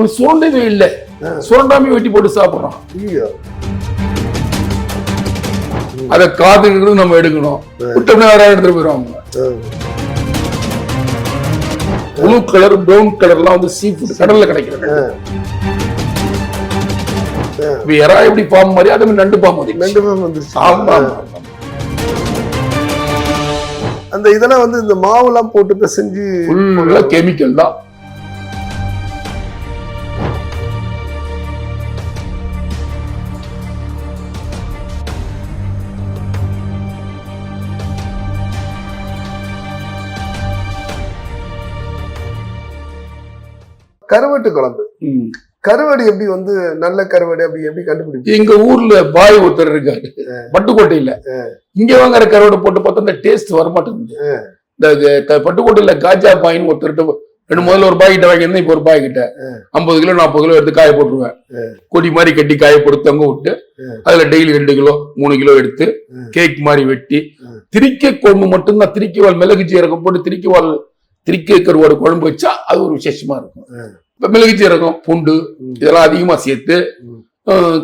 ஒரு சுரண்டவே இல்லை. சுரண்டாமே வெட்டி போட்டு சாப்பிடுறோம். அதை காதுங்கிறது நம்ம எடுக்கணும். விட்டோம்னா வேற எடுத்துட்டு போயிடுவாங்க ப்ளூ கலர் பிரவுன் கலர்லாம் வந்து சீ ஃபுட் கடல்ல கிடைக்கிறது. இப்ப எறா எப்படி பாம்பு மாதிரி அதே மாதிரி நண்டு பாம்பு வந்துருச்சு. ரெண்டு பேரும் வந்துருச்சு. அந்த இதெல்லாம் வந்து இந்த மாவுலாம் போட்டு ஃபுல்லா கெமிக்கல் தான். கருவாட்டு குழம்பு. கருவாடு எப்படி வந்து நல்ல கருவாடு அப்படி எப்படி கண்டுபிடிச்சு எங்க ஊர்ல பாய் ஒருத்தர் இருக்காரு. பட்டுக்கோட்டையில. இங்க வாங்குற கருவாடை போட்டு பார்த்தா அந்த டேஸ்ட் வர மாட்டேங்குது இந்த பட்டுக்கோட்டையில காஜா பாயின்னு ஒருத்தர்கிட்ட ரெண்டு முதல்ல ஒரு பாய் கிட்ட வாங்கியிருந்தேன் இப்போ ஒரு பாய் கிட்ட ஐம்பது கிலோ நாற்பது கிலோ எடுத்து காய போட்டுருவேன். கொடி மாதிரி கட்டி காய போட்டு தொங்க விட்டு அதுல டெய்லி ரெண்டு கிலோ மூணு கிலோ எடுத்து கேக் மாதிரி வெட்டி திரிக்க குழம்பு மட்டும்தான் திரிக்க வால் மிளகு ஜீரகம் போட்டு திரிக்க வால் திரிக்க கருவாடு குழம்பு வச்சா அது ஒரு விசேஷமா இருக்கும். இப்ப மிளகு ஜீரகம் பூண்டு இதெல்லாம் அதிகமா சேர்த்து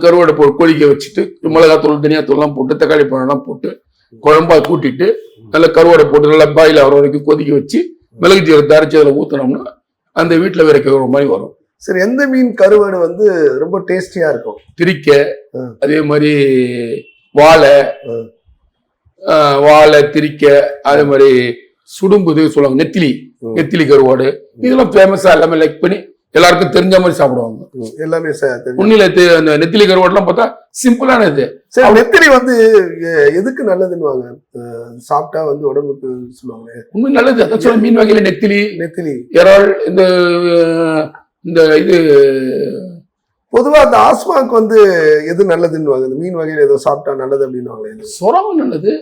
கருவாடை போ கொதிக்க வச்சுட்டு மிளகாத்தூள் தனியாத்தூள்லாம் போட்டு தக்காளி பழம்லாம் போட்டு குழம்பா கூட்டிட்டு நல்லா கருவாடை போட்டு நல்லா பாயில் ஆகிற வரைக்கும் கொதிக்க வச்சு மிளகு ஜீரகத்தை அரைச்சி அதில் ஊற்றினோம்னா அந்த வீட்டில் வேற கருவாடு மாதிரி வரும். சரி எந்த மீன் கருவாடு வந்து ரொம்ப டேஸ்டியா இருக்கும்? திரிக்க. அதே மாதிரி வாழை வாழை திரிக்க அதே மாதிரி சுடும்புது சொல்லுவாங்க? நெத்திலி. நெத்திலி கருவாடு. இதெல்லாம் ஃபேமஸா எல்லாமே லைக் பண்ணி எல்லாருக்கும் தெரிஞ்ச மாதிரி சாப்பிடுவாங்க. எல்லாமே உண்மையில அந்த நெத்திலி கருவாடுலாம் பார்த்தா சிம்பிளான இது சரி நெத்திலி வந்து எதுக்கு நல்லதுன்னுவாங்க? அஹ், சாப்பிட்டா வந்து உடம்புக்கு சொல்லுவாங்க உண்மை நல்லது. அதான் மீன் வகையில நெத்திலி நெத்திலி. இறால் இந்த இந்த இது பொதுவா அந்த ஆஸ்மாக்கு வந்து எது நல்லதுன்னுவாங்க. இந்த மீன் வகையில ஏதோ சாப்பிட்டா நல்லது அப்படின்னுவாங்களே சொராவும் நல்லது.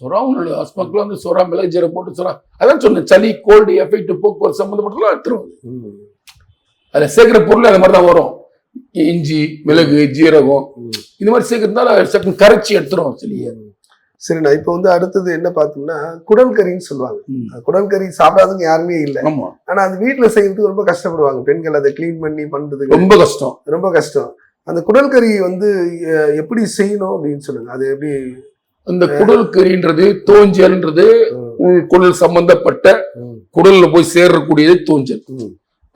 சொராவும் நல்லது. ஹாஸ்பிட்டல் வந்து சொரா மிளகு ஜீரகம் போட்டு சொரா அதான் சொன்னேன் சளி கோல்டு எஃபெக்ட் போக்குவரத்து சம்மந்தப்பட்டலாம் எடுத்துரும் அதில் சேர்க்குற பொருள் அது மாதிரி தான் வரும் இஞ்சி மிளகு ஜீரகம். இந்த மாதிரி சேர்க்கறதுனால சட்டம் கரைச்சி எடுத்துரும் சளியை. சரிண்ணா இப்போ வந்து அடுத்தது என்ன பார்த்தோம்னா குடல் கறின்னு சொல்லுவாங்க. குடல் கறி சாப்பிடாதவங்க யாருமே இல்லை. ஆனா அது வீட்டுல செய்யறதுக்கு ரொம்ப கஷ்டப்படுவாங்க. பெண்கள் அதை க்ளீன் பண்ணி பண்றதுக்கு. ரொம்ப கஷ்டம். ரொம்ப கஷ்டம். அந்த குடல் கறி வந்து எப்படி செய்யணும் அப்படின்னு சொல்லுங்க. அது எப்படி? அந்த குடல் கறின்றது தோஞ்சல்ன்றது உள் குடல் சம்பந்தப்பட்ட குடல்ல போய் சேரக்கூடியது தோஞ்சல்.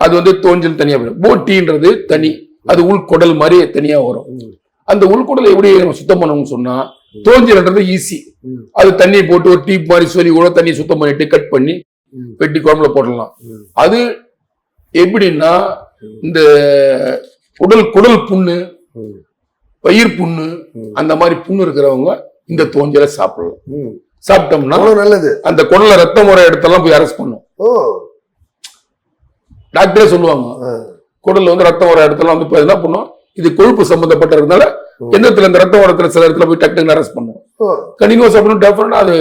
அது வந்து தோஞ்சல் தனியா வரும். போட்டின்றது தனி. அது உள்குடல் மாதிரி தனியா வரும். அந்த உள்குடலை எப்படி நம்ம சுத்தம் பண்ணணும்னு சொன்னா தோஞ்சல்ன்றது ஈஸி அது தண்ணியை போட்டு ஒரு டீப் மாதிரி சொல்லி கூட தண்ணியை சுத்தம் பண்ணிட்டு கட் பண்ணி வெட்டி குழம்புல போடலாம் அது எப்படின்னா இந்த உடல் குடல் புண்ணு பயிர் புண்ணு. அந்த மாதிரி புண்ணு இருக்கிறவங்க இந்த தோஞ்சலை சாப்பிடலாம். சாப்பிட்டோம்னா நல்லது. அந்த குடல்ல ரத்த முறை இடத்தெல்லாம் போய் அரெஸ்ட் பண்ணும். டாக்டரே சொல்லுவாங்க குடல்ல வந்து ரத்த வர இடத்துல வந்து என்ன பண்ணும்? இது கொழுப்பு சம்பந்தப்பட்டதுனால எண்ணத்துல இந்த ரத்த ஓரத்துல சில இடத்துல போய் டக்குன்னு அரெஸ்ட் பண்ணும். கண்டினியூஸ் அப்படின்னு டெஃபரெண்டா அது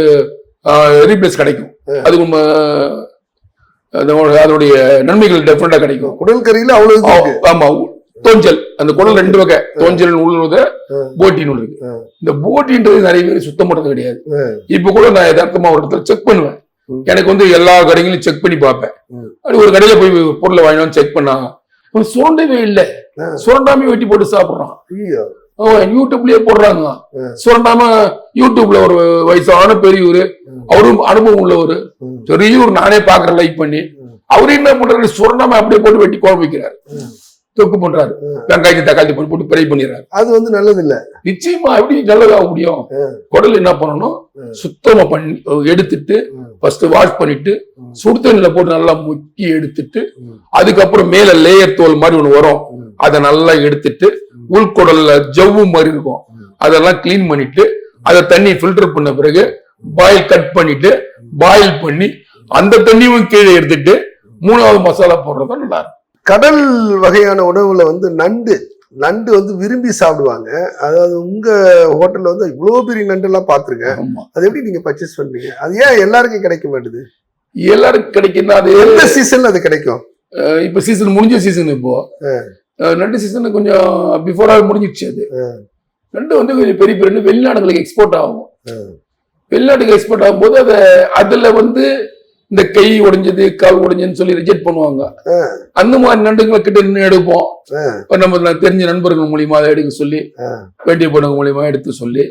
ரீப்ளேஸ் கிடைக்கும். அது அதோடைய நன்மைகள் டெஃபரெண்டா கிடைக்கும். குடல் கறியில அவ்வளவு ஆமா தோஞ்சல். அந்த குடல் ரெண்டு வகை. தோஞ்சல் உள்ளது இருக்கு ஆ. இந்த போட்டின்றது நிறைய பேர் சுத்தம் பண்றது கிடையாது. இப்ப கூட நான் யதார்த்தமா ஒரு இடத்துல செக் பண்ணுவேன். எனக்கு வந்து எல்லா கடைகளையும் செக் பண்ணி பார்ப்பேன். அப்படி ஒரு கடையில போய் பொருளை வாங்கினோம் செக் பண்ணா அவன் சுரண்டவே இல்லை. சுரண்டாம வெட்டி போட்டு சாப்பிடுறான் யூடியூப்லயே போடுறாங்க. சுரண்டாம யூடியூப்ல ஒரு வயசான பெரியவர் அவரும் அனுபவம் உள்ளவர். பெரிய ஒரு நானே பாக்குறேன் லைக் பண்ணி. அவரு என்ன பண்றாரு சுரண்டாம அப்படியே போட்டு வெட்டி குழம்பு வைக்கிறாரு. தொக்கு பண்றாரு. வெங்காயத்தை தக்காளி போட்டு போட்டு ஃப்ரை பண்ணிடுறாரு அது வந்து நல்லது இல்ல நிச்சயமா எப்படி நல்லதாக முடியும். குடல் என்ன பண்ணணும். சுத்தமா பண்ணி எடுத்துட்டு. ஃபர்ஸ்ட் வாஷ் பண்ணிட்டு ம். சுடு தண்ணியில போட்டு நல்லா முக்கி எடுத்துட்டு. அதுக்கப்புறம் மேல லேயர் தோல் மாதிரி ஒண்ணு வரும். அதை நல்லா எடுத்துட்டு உள்குடல்ல ஜவ்வு மாதிரி இருக்கும். அதெல்லாம் க்ளீன் பண்ணிட்டு அதை தண்ணி ஃபில்டர் பண்ண பிறகு பாயில் கட் பண்ணிட்டு பாயில் பண்ணி அந்த தண்ணியும் கீழே எடுத்துட்டு மூணாவது மசாலா போடுறதா நல்லா இருக்கும். கடல் வகையான உணவுல வந்து நண்டு நண்டு வந்து விரும்பி சாப்பிடுவாங்க. அதாவது உங்க ஹோட்டல்ல வந்து இவ்வளவு பெரிய நண்டு எல்லாம் பாத்துருக்கேன் ஆமா. அது எப்படி நீங்க பர்ச்சேஸ் பண்றீங்க? அது ஏன் எல்லாருக்கும் கிடைக்க மாட்டுது? எல்லாருக்கும் கிடைக்குன்னா அது எந்த சீசன்ல அது கிடைக்கும்? இப்ப சீசன் முடிஞ்ச சீசன் இப்போ. நண்டு சீசன் கொஞ்சம் பிஃபோரா முடிஞ்சிடுச்சு அது. நண்டு வந்து கொஞ்சம் பெரிய பெரிய வெளிநாடுகளுக்கு எக்ஸ்போர்ட் ஆகும். வெளிநாட்டுக்கு எக்ஸ்போர்ட் ஆகும்போது அதை அதுல வந்து இந்த கை உடைஞ்சது கால் உடைஞ்சதுன்னு சொல்லி ரிஜெக்ட் பண்ணுவாங்க. அந்த மாதிரி நண்டுங்களை கிட்ட நின்று எடுப்போம். நம்ம தெரிஞ்ச நண்பர்கள் மூலியமா அதை எடுக்க சொல்லி. வேண்டிய பொண்ணுங்க மூலியமா எடுத்து சொல்லி.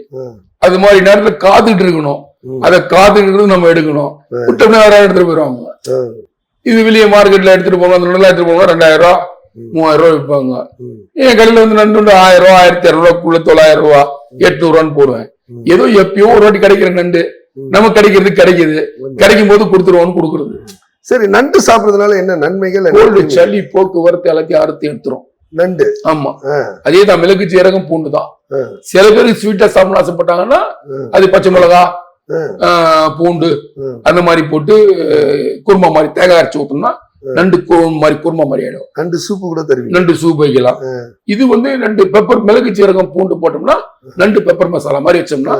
அது மாதிரி நேரத்துல காத்துட்டு இருக்கணும். அதை காத்துட்டு நம்ம எடுக்கணும். விட்டோம்னா யாராவது எடுத்துட்டு போயிருவாங்க. இது வெளியே மார்க்கெட்ல எடுத்துட்டு போவாங்க அந்த நல்லா எடுத்துட்டு போவாங்க ரெண்டாயிரம் ரூபா. மூவாயிரம் ரூபாய் விற்பாங்க. என் கடையில வந்து நண்டு வந்து ஆயிரம் ரூபா ஆயிரத்தி இரநூறுவாக்குள்ள தொள்ளாயிரம் ரூபா எட்நூறு ரூபான்னு போடுவேன். ஏதோ எப்பயோ ஒரு வாட்டி கிடைக்கிற நண்டு ம். நமக்கு கிடைக்கிறது கிடைக்குது. கிடைக்கும் போது கொடுத்துருவோம்னு கொடுக்குறது சரி நண்டு சாப்பிடுறதுனால என்ன நன்மைகள் கோல்டு? சளி போக்குவரத்து எல்லாத்தையும் அறுத்து எடுத்துரும் நண்டு ஆமா. அதே தான் மிளகு சீரகம் பூண்டு தான். சில பேர் ஸ்வீட்டா சாப்பிட ஆசைப்பட்டாங்கன்னா. அது பச்சை மிளகா பூண்டு. அந்த மாதிரி போட்டு குருமா மாதிரி தேங்காய் அரைச்சு ஊத்தோம்னா. நண்டு மாதிரி குருமா மாதிரி ஆயிடும். நண்டு சூப்பு கூட தருவீங்க. நண்டு சூப் வைக்கலாம். இது வந்து நண்டு பெப்பர் மிளகு சீரகம் பூண்டு போட்டோம்னா நண்டு பெப்பர் மசாலா மாதிரி வச்சோம்னா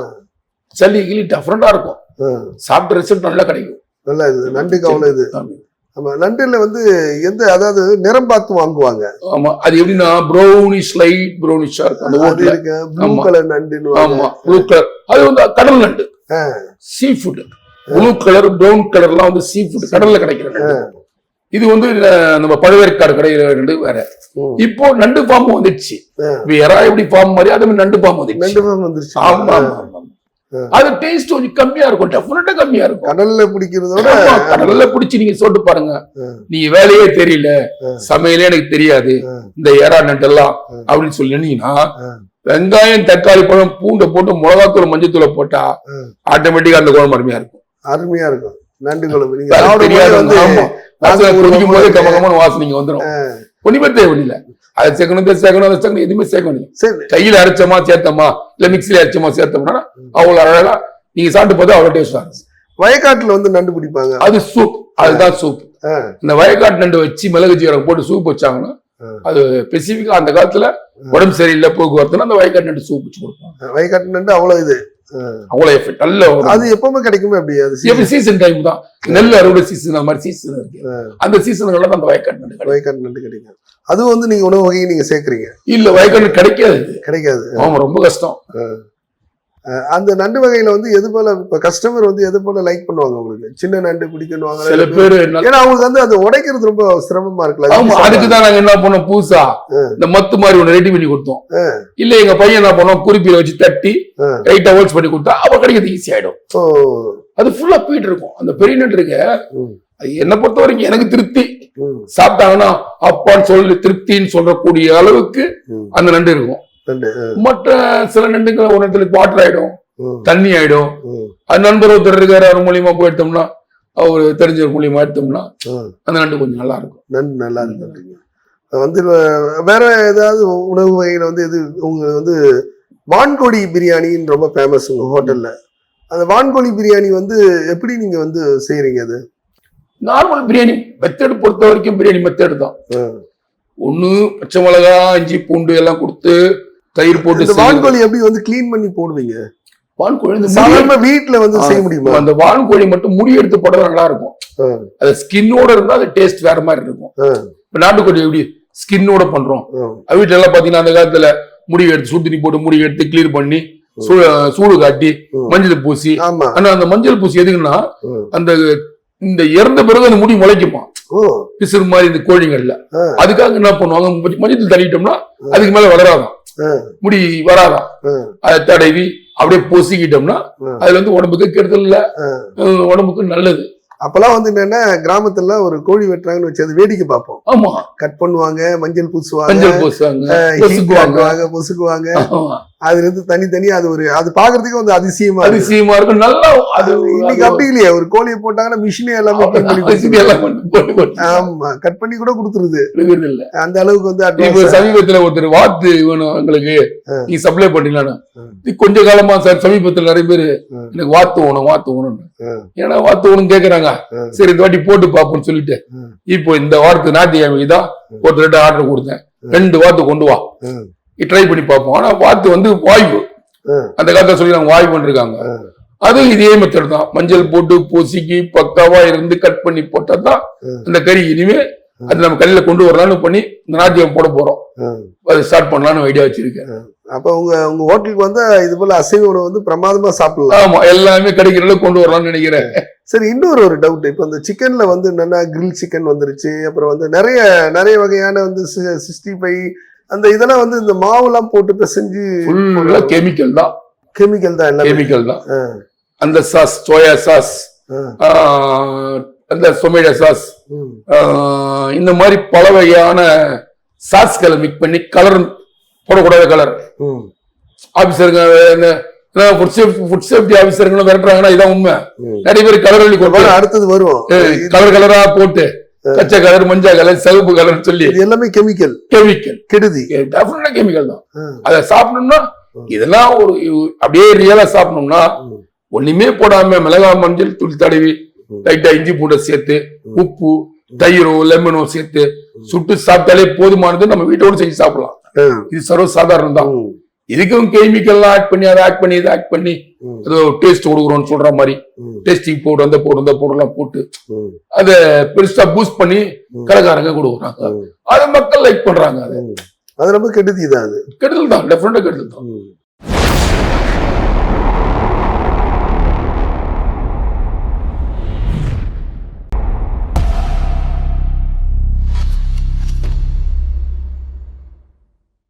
சளி கிளி டிஃப்ரெண்டா இருக்கும். சாப்பிட்ட ரிசல்ட் நல்லா கிடைக்கும். நல்லா இது நண்டுக்கு அவ்வளவு இது. ஆமா. ஆமா நண்டுல வந்து எந்த அதாவது நிறம் பார்த்து வாங்குவாங்க ஆமா அது எப்படின்னா ப்ரௌனிஷ் லைட் ப்ரௌனிஷா இருக்கும் அந்த அது ஓட்டுல இருக்கு ப்ளூ. கலர் நண்டுன்னு ஆமா ப்ளூ கலர் அது வந்து கடல் நண்டு. Sea food blue colour brown கலர்லாம் வந்து சீ ஃபுட் கடல்ல கிடைக்கிற நண்டு இது வந்து நம்ம பழவேற்காடு கிடைக்கிற நண்டு வேற. இப்போ நண்டு ஃபார்ம் வந்துடுச்சு. இப்ப எறா எப்படி ஃபார்ம் மாதிரி அதே மாதிரி நண்டு ஃபார்ம் வந்துடுச்சு நண்டு ஃபார்ம் வந்துருச்சு ஆமா ஆமா, ஆமா ஆ. அது டேஸ்ட் கொஞ்சம் கம்மியா இருக்கும் டெஃபினட்டா கம்மியா இருக்கும் கடல்ல பிடிக்கிறதோட கடல்ல பிடிச்சி நீங்க சொல்லிட்டு பாருங்க. நீங்க வேலையே தெரியல. சமையலே எனக்கு தெரியாது. இந்த எறா நண்டெல்லாம். அப்படின்னு சொல்லினீங்கன்னா. வெங்காயம் தக்காளி பழம் பூண்டை போட்டு மிளகாத்தூள் மஞ்சத்தூளை போட்டா. ஆட்டோமேட்டிக்கா அந்த குழம்பு அருமையா இருக்கும் அருமையா இருக்கும் நண்டு குழம்பு தெரியாது. வாசனை குடிக்கும் போது ஊறும் கம போது- கமன்னு வாசனைங்க வந்துடும் ஒண்ணுமே தேவையில்லை அதை சேர்க்கணும் இதை சேர்க்கணும் அதை சேர்க்கணும் எதுவுமே சேர்க்கணும் இல்லை. சரி. கையில அரைச்சோமா சேர்த்தோமா இல்ல மிக்ஸில அரைச்சோமா சேர்த்தோம்னா அவ்வளவு அழகா நீங்க சாப்பிட்டு போது அவ்வளவு டேஸ்டா இருக்கும் வயக்காட்டுல வந்து நண்டு பிடிப்பாங்க. அது சூப் அதுதான் சூப். இந்த வயக்காட்டு நண்டு வச்சு மிளகு ஜீரகம் போட்டு சூப் வச்சாங்கன்னா. அது ஸ்பெசிபிக்கா அந்த காலத்துல உடம்பு சரியில்லை போக்குவரத்துனா அந்த வயக்காட்டு நண்டு சூப் வச்சு கொடுப்பாங்க. வயக்காட்டு நண்டு அவ்வளவு இது. அவ்வளவு எஃபெக்ட் நல்ல அது எப்பவுமே கிடைக்குமே அப்படி அது. சீசன் டைம் தான். நெல் அறுவடை சீசன் அந்த மாதிரி சீசன் இருக்கு. அந்த தான் அந்த வயக்காட்டு நண்டு வயக்காட்டு நண்டு கிடைக்கும். அதுவும் வந்து நீங்க உணவு வகையை நீங்க சேர்க்கறீங்க. இல்ல வயக்காட்டு நண்டு கிடைக்காது. கிடைக்காது. ஆமா ரொம்ப கஷ்டம். அந்த நண்டு வகையில வந்து எது போல இப்ப கஸ்டமர் வந்து எது போல லைக் பண்ணுவாங்க உங்களுக்கு? சின்ன நண்டு பிடிக்கணுவாங்க சில பேரு ஏன்னா அவங்களுக்கு வந்து அது உடைக்கிறது ரொம்ப சிரமமா இருக்குல்ல ஆமா அதுக்கு தான் நாங்க என்ன பண்ணோம் புதுசா ஆ. இந்த மத்து மாதிரி ஒண்ணு ரெடி பண்ணி கொடுத்தோம். இல்ல எங்க பையன் என்ன பண்ணோம் குறிப்பில வச்சு தட்டி. ரைட்டா ஹோல்ஸ் பண்ணி கொடுத்தா அவ கிடைக்கிறது ஈஸி ஆயிடும். அது ஃபுல்லா போயிட்டு இருக்கும். அந்த பெரிய நண்டு இருக்கு. அது என்னை பொறுத்த வரைக்கும் எனக்கு திருப்தி. சாப்பிட்டாங்கன்னா அப்பான்னு சொல்லி திருப்தின்னு சொல்றக்கூடிய அளவுக்கு. அந்த நண்டு இருக்கும். மற்ற சில நண்டுகள் ஒரு இடத்துல வாட்டர் ஆயிடும் தண்ணி ஆயிடும். அது நண்பர் ஒருத்தர் இருக்காரு அவர் மூலியமா போய் எடுத்தோம்னா அவர் தெரிஞ்சவர் மூலியமா எடுத்தோம்னா. அந்த நண்டு கொஞ்சம் நல்லா இருக்கும். நண்டு நல்லா இருக்குன்றீங்க வந்து வேற ஏதாவது உணவு வகையில வந்து இது உங்க வந்து வான்கோழி பிரியாணின்னு ரொம்ப ஃபேமஸ் உங்க ஹோட்டல்ல அந்த வான்கோழி பிரியாணி வந்து எப்படி நீங்க வந்து செய்யறீங்க அது? நார்மல் பிரியாணி மெத்தட் பொறுத்த வரைக்கும் பிரியாணி மெத்தட் தான். ஒண்ணு பச்சை மிளகா இஞ்சி பூண்டு எல்லாம் கொடுத்து தயிர் போட்டு. வான்கோழி எப்படி வந்து க்ளீன் பண்ணி போடுவீங்க? வான்கோழி சாதாரண வீட்ல வந்து செய்ய முடியுமா? அந்த வான்கோழி மட்டும் முடி எடுத்து போடுறது நல்லா இருக்கும். அது ஸ்கின்னோட இருந்தா அது டேஸ்ட் வேற மாதிரி இருக்கும். இப்ப நாட்டுக்கோழி எப்படி ஸ்கின்னோட பண்றோம். வீட்டுல எல்லாம் பாத்தீங்கன்னா அந்த காலத்துல முடி எடுத்து தண்ணி போட்டு முடி எடுத்து கிளீன் பண்ணி சூடு காட்டி. மஞ்சள் பூசி ஆனா அந்த மஞ்சள் பூசி எதுக்குன்னா. அந்த இந்த இறந்த பிறகு அந்த முடி முளைக்குமா பிசுறு மாதிரி இந்த கோழிகள்ல. ஆ. அதுக்காக என்ன பண்ணுவாங்க? மஞ்ச- மஞ்சள் தள்ளிட்டோம்னா அதுக்கு மேல வளராதான். முடி வராதான். அதை தடவி அப்படியே பொசிக்கிட்டோம்னா. அதுல வந்து உடம்புக்கு கெடுதல் இல்ல உடம்புக்கு நல்லது. அப்பெல்லாம் வந்து என்னன்னா கிராமத்துல ஒரு கோழி வெட்டுறாங்கன்னு வச்சு அது வேடிக்கை பார்ப்போம். ஆமா. கட் பண்ணுவாங்க மஞ்சள் பூசுவாங்க மஞ்சள் பூசுவாங்க பொசுக்குவாங்க. அதுல இருந்து தனித்தனி அது ஒரு அது பாக்குறதுக்கு வந்து அதிசயமா அதிசயமா இருக்கும் நல்லா அது இன்னைக்கு அப்படி இல்லையே ஒரு கோழியை போட்டாங்கன்னா மிஷினே எல்லாமே ஆமா கட் பண்ணி கூட கொடுத்துருது இல்ல அந்த அளவுக்கு வந்து இப்ப. சமீபத்துல ஒருத்தர் வாத்து வேணும் எங்களுக்கு. நீ சப்ளை. இது கொஞ்ச காலமா சார் சமீபத்துல நிறைய பேரு. எனக்கு வாத்து வேணும் வாத்து ஆ. ஏன்னா வாத்து வேணும் கேக்குறாங்க. சரி இந்த வாட்டி போட்டு பாப்போம்னு சொல்லிட்டு. இப்போ இந்த வாரத்து ஞாயிற்றுக்கிழமைக்கு தான் ஒரு ரெண்டு ஆர்டர் கொடுத்தேன் ரெண்டு வாத்து கொண்டு வா. ட்ரை பண்ணி பார்ப்போம். ஆனா வாத்து வந்து வாய்வு. ஆ. அந்த காலத்துல சொல்லி நாங்க வாய்வு பண்ணிருக்காங்க. அதுவும் இதே மெத்தட் தான். மஞ்சள் போட்டு பொசுக்கி பக்காவா இருந்து கட் பண்ணி போட்டா தான். அந்த கறி. இனிமே அது நம்ம கல்லில கொண்டு வரலாம்னு பண்ணி இந்த நாட்டியம் போட போறோம். அதை ஸ்டார்ட் பண்ணலாம்னு ஐடியா வச்சிருக்கேன். அப்ப உங்க உங்க ஹோட்டலுக்கு வந்து இது போல அசைவ உணவு வந்து பிரமாதமா சாப்பிடலாம். ஆமா எல்லாமே கிடைக்கிற அளவுக்கு கொண்டு வரலாம்னு நினைக்கிறேன். சரி இன்னொரு ஒரு டவுட் இப்போ இந்த சிக்கன்ல வந்து என்னன்னா கிரில் சிக்கன் வந்துருச்சு. அப்புறம் வந்து நிறைய நிறைய வகையான வந்து சிக்ஸ்டி ஃபைவ் அந்த இதெல்லாம் வந்து இந்த மாவுலாம் போட்டு பிசைஞ்சு கெமிக்கல் தான். கெமிக்கல் தான் எல்லாமே. கெமிக்கல் தான். அந்த சாஸ் சோயா சாஸ் அந்த டொமேட்டோ சாஸ் இந்த மாதிரி பல வகையான சாஸ்களை மிக்ஸ் பண்ணி கலர் போடக்கூடாத கலர் ஆபீசருங்க ஃபுட் சேஃப்டி ஃபுட் சேஃப்டி ஆபீசருங்களும் விரட்டுறாங்கன்னா இதான் உண்மை. நிறைய பேர் கலர் அடுத்தது வரும் கலர் கலரா போட்டு பச்சை கலர் மஞ்சள் கலர் சிவப்பு கலர் சொல்லி எல்லாமே கெமிக்கல். கெமிக்கல். கெடுதி. கெமிக்கல் தான். அதை சாப்பிடணும்னா. இதெல்லாம் ஒரு அப்படியே ரியலா சாப்பிடணும்னா ஒண்ணுமே போடாம மிளகா மஞ்சள் தூள் தடவி. லைட்டா இஞ்சி பூண்டை சேர்த்து. உப்பு தயிரோ லெமனோ சேர்த்து சுட்டு சாப்பிட்டாலே போதுமானது நம்ம வீட்டோட செஞ்சு சாப்பிடலாம். இது சர்வ சாதாரணம் தான். இதுக்கும் கெமிக்கல்லாம் ஆட் பண்ணி அதை ஆட் பண்ணி இதை ஆட் பண்ணி ஏதோ டேஸ்ட் கொடுக்குறோம்னு சொல்ற மாதிரி. டேஸ்டிங் பவுடர் அந்த பவுடர் அந்த பவுடர்லாம் போட்டு அதை பெருசா பூஸ்ட் பண்ணி. கடைக்காரங்க கொடுக்குறாங்க. அதை மக்கள் லைக் பண்றாங்க அது. அது ரொம்ப கெடுதி தான் அது. கெடுதல் தான் டெஃபினட்டா கெடுதல் தான்.